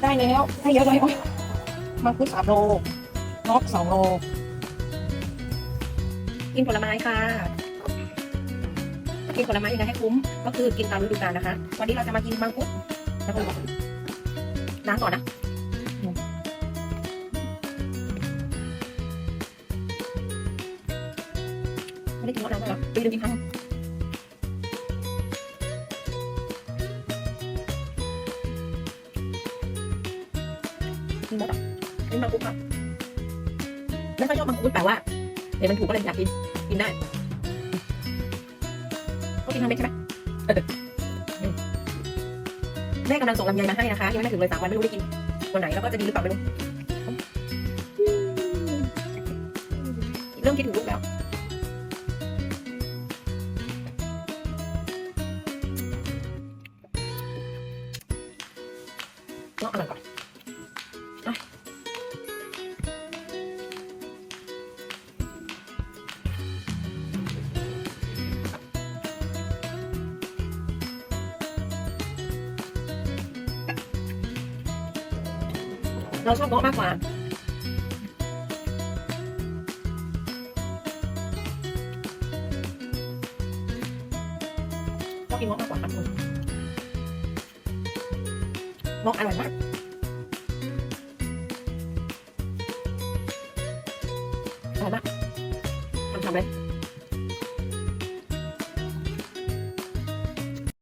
ได้แล้วได้เยอะเลยโอ้ยมังคุดสามโลงอกสองโล กินผลไม้ค่ะ กินผลไม้ยังไงให้คุ้ม ก็คือกินตามฤดูกาลนะคะ วันนี้เราจะมากินมังคุดแล้วก็ล้างก่อนนะ ไม่ได้กินมะนาวด้วยเหรอไปดูกินข้าวกินหมดอะกินมังคุดค่ะไม่ค่อยชอบมังคุดแต่ว่าเดี๋ยวมันถูกก็เลยอยากกิน กินได้ก็กินทั้งเม็ดใช่ไหมเอออืมแม่กำลังส่งลำไยมาให้นะคะ ยังไม่ถึงเลยสามวันไม่รู้ได้กินวันไหนแล้วก็จะดีหรือเปล่าไม่รู้เริ่มคิดถึงลูกแล้ว ก็อร่อยก่อะเราชอบเงาะมากกว่าชอบกินเงาะมากกว่าครับคุณ เงาะอร่อยมากอร่อยมากทำทำเลย